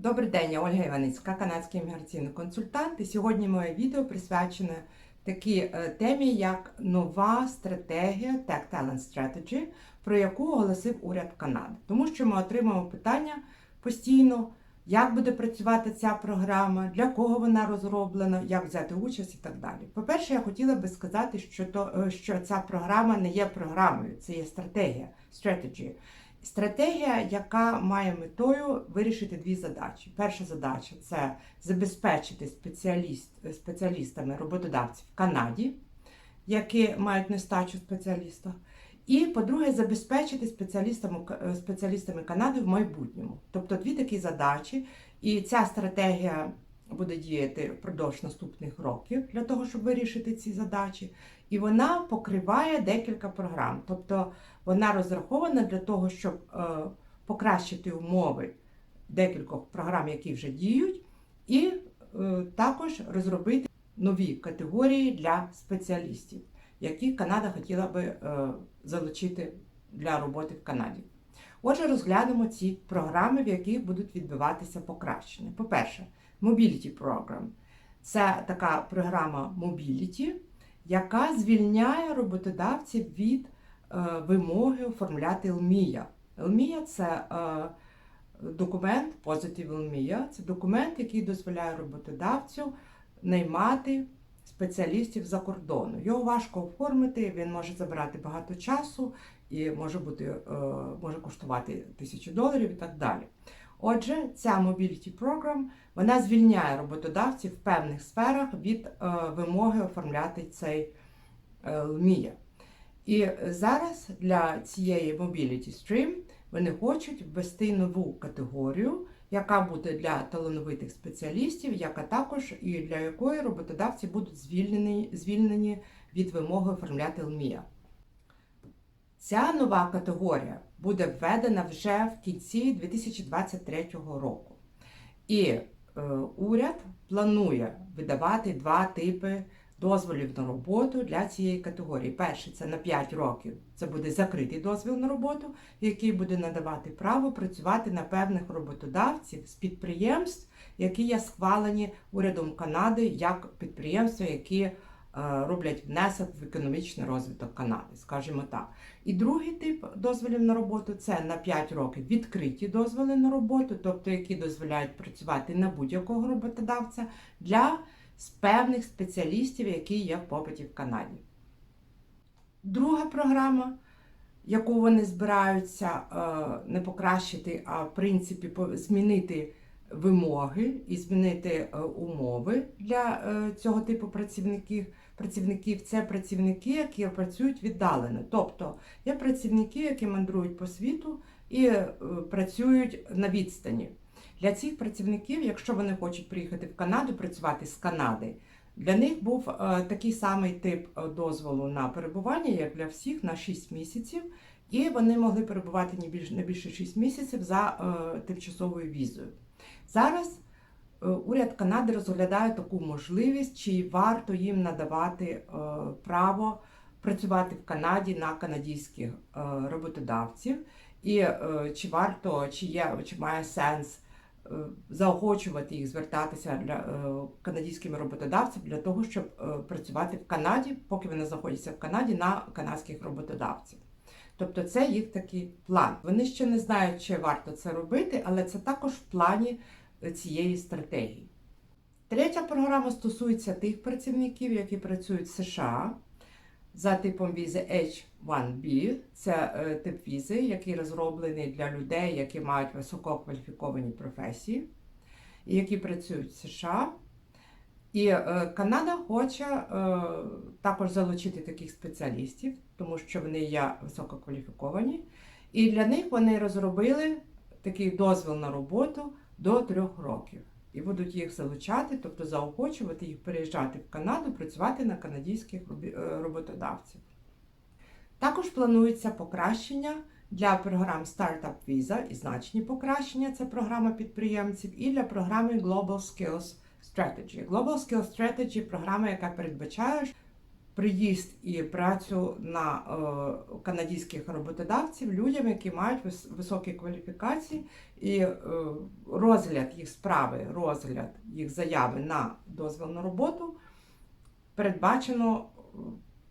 Добрий день, я Ольга Іваницька, канадський імміграційний консультант. І сьогодні моє відео присвячене такій е, темі, як нова стратегія Tech Talent Strategy, про яку оголосив уряд Канади. Тому що ми отримуємо питання постійно, як буде працювати ця програма, для кого вона розроблена, як взяти участь і так далі. По-перше, я хотіла би сказати, що, то, е, що ця програма не є програмою, це є стратегія, strategy. Стратегія, яка має метою вирішити дві задачі. Перша задача це забезпечити спеціаліст, спеціалістами роботодавців в Канаді, які мають нестачу спеціаліста. І, по-друге, забезпечити спеціалістами, спеціалістами Канади в майбутньому. Тобто дві такі задачі. І ця стратегія буде діяти впродовж наступних років для того, щоб вирішити ці задачі. І вона покриває декілька програм. Тобто вона розрахована для того, щоб е, покращити умови декількох програм, які вже діють, і е, також розробити нові категорії для спеціалістів, які Канада хотіла би е, залучити для роботи в Канаді. Отже, розглянемо ці програми, в яких будуть відбуватися покращення. По-перше, Mobility Program. Це така програма Mobility, яка звільняє роботодавців від е, вимоги оформляти ЛМІЯ. ЛМІЯ це е, документ, Positive ЛМІЯ, це документ, який дозволяє роботодавцю наймати спеціалістів за кордону. Його важко оформити, він може забирати багато часу і може бути, е, може коштувати тисячу доларів і так далі. Отже, ця Mobility Program вона звільняє роботодавців в певних сферах від е, вимоги оформляти цей е, ЛМІЯ. І зараз для цієї Mobility Stream вони хочуть ввести нову категорію, яка буде для талановитих спеціалістів, яка також і для якої роботодавці будуть звільнені, звільнені від вимоги оформляти ЛМІЯ. Ця нова категорія буде введена вже в кінці 2023 року. І е, уряд планує видавати два типи дозволів на роботу для цієї категорії. Перший це на 5 років. Це буде закритий дозвіл на роботу, який буде надавати право працювати на певних роботодавців з підприємств, які є схвалені урядом Канади як підприємства, які роблять внесок в економічний розвиток Канади, скажімо так. І другий тип дозволів на роботу це на 5 років відкриті дозволи на роботу, тобто які дозволяють працювати на будь-якого роботодавця для певних спеціалістів, які є в попиті в Канаді. Друга програма, яку вони збираються е, не покращити, а в принципі змінити вимоги і змінити е, умови для е, цього типу працівників. Працівників це працівники, які працюють віддалено. Тобто є працівники, які мандрують по світу і працюють на відстані. Для цих працівників, якщо вони хочуть приїхати в Канаду, працювати з Канади, для них був е, такий самий тип дозволу на перебування, як для всіх, на 6 місяців, і вони могли перебувати не більше, не більше 6 місяців за е, тимчасовою візою. Зараз е, уряд Канади розглядає таку можливість, чи варто їм надавати е, право працювати в Канаді на канадських е, роботодавців, і е, чи варто, чи є, чи має сенс. Е, заохочувати їх звертатися для е, канадськими роботодавцями для того, щоб е, працювати в Канаді, поки вони знаходяться в Канаді на канадських роботодавців. Тобто це їх такий план. Вони ще не знають, чи варто це робити, але це також в плані цієї стратегії. Третя програма стосується тих працівників, які працюють в США за типом візи H1B. Це е, тип візи, який розроблений для людей, які мають висококваліфіковані професії, і які працюють в США. І е, Канада хоче е, також залучити таких спеціалістів, тому що вони є висококваліфіковані. І для них вони розробили такий дозвіл на роботу до трьох років і будуть їх залучати, тобто заохочувати їх переїжджати в Канаду, працювати на канадських роботодавців. Також планується покращення для програм Startup Visa і значні покращення це програма підприємців, і для програми Global Skills Strategy. Global Skills Strategy програма, яка передбачає приїзд і працю на е, канадських роботодавців людям, які мають вис- високі кваліфікації, і е, розгляд їх справи, розгляд їх заяви на дозвіл на роботу передбачено е,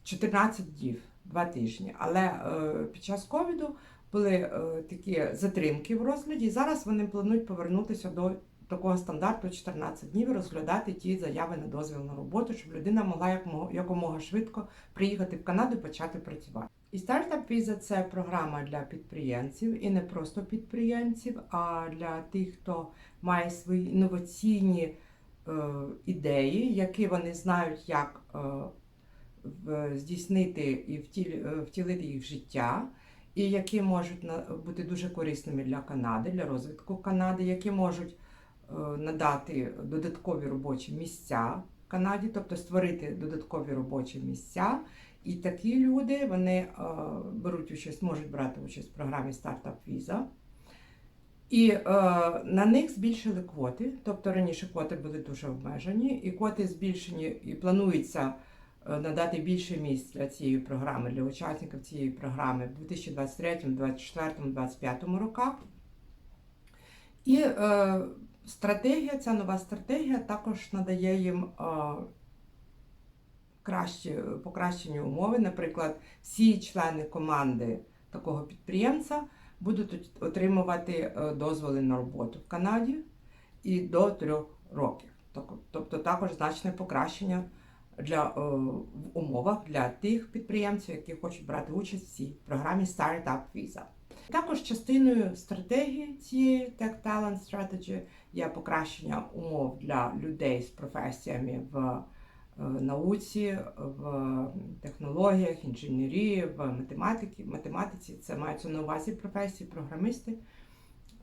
14 днів, 2 тижні. Але е, під час ковіду були такі затримки в розгляді, зараз вони планують повернутися до такого стандарту 14 днів розглядати ті заяви на дозвіл на роботу, щоб людина могла якомога, швидко приїхати в Канаду і почати працювати. І стартап віза це програма для підприємців, і не просто підприємців, а для тих, хто має свої інноваційні е, ідеї, які вони знають, як е, здійснити і е, втілити їх в життя, і які можуть на- бути дуже корисними для Канади, для розвитку Канади, які можуть надати додаткові робочі місця в Канаді, тобто створити додаткові робочі місця. І такі люди вони е, беруть участь, можуть брати участь в програмі Startup Visa. І е, на них збільшили квоти, тобто раніше квоти були дуже обмежені, і квоти збільшені і планується е, надати більше місць для цієї програми, для учасників цієї програми в 2023, 2024, 2025 роках. І е, стратегія, ця нова стратегія також надає їм кращі, покращені умови. Наприклад, всі члени команди такого підприємця будуть отримувати е, дозволи на роботу в Канаді і до трьох років. Тобто також значне покращення для, е, в умовах для тих підприємців, які хочуть брати участь в цій програмі Startup Visa. Також частиною стратегії цієї Tech Talent Strategy є покращення умов для людей з професіями в е, науці, в технологіях, інженерії, в математиці. математиці. Це мається на увазі професії, програмісти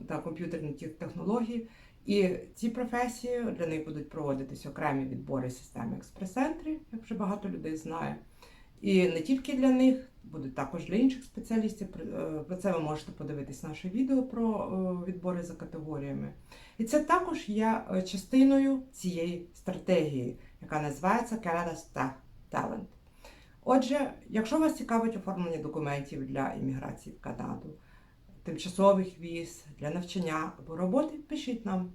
та комп'ютерні технології. І ці професії для них будуть проводитись окремі відбори системи експрес-центрів, як вже багато людей знає. І не тільки для них, будуть також для інших спеціалістів. Про- е, це ви можете подивитись наше відео про е, відбори за категоріями. І це також є е, частиною цієї стратегії, яка називається Canada's Talent. Отже, якщо вас цікавить оформлення документів для імміграції в Канаду, тимчасових віз, для навчання або роботи, пишіть нам.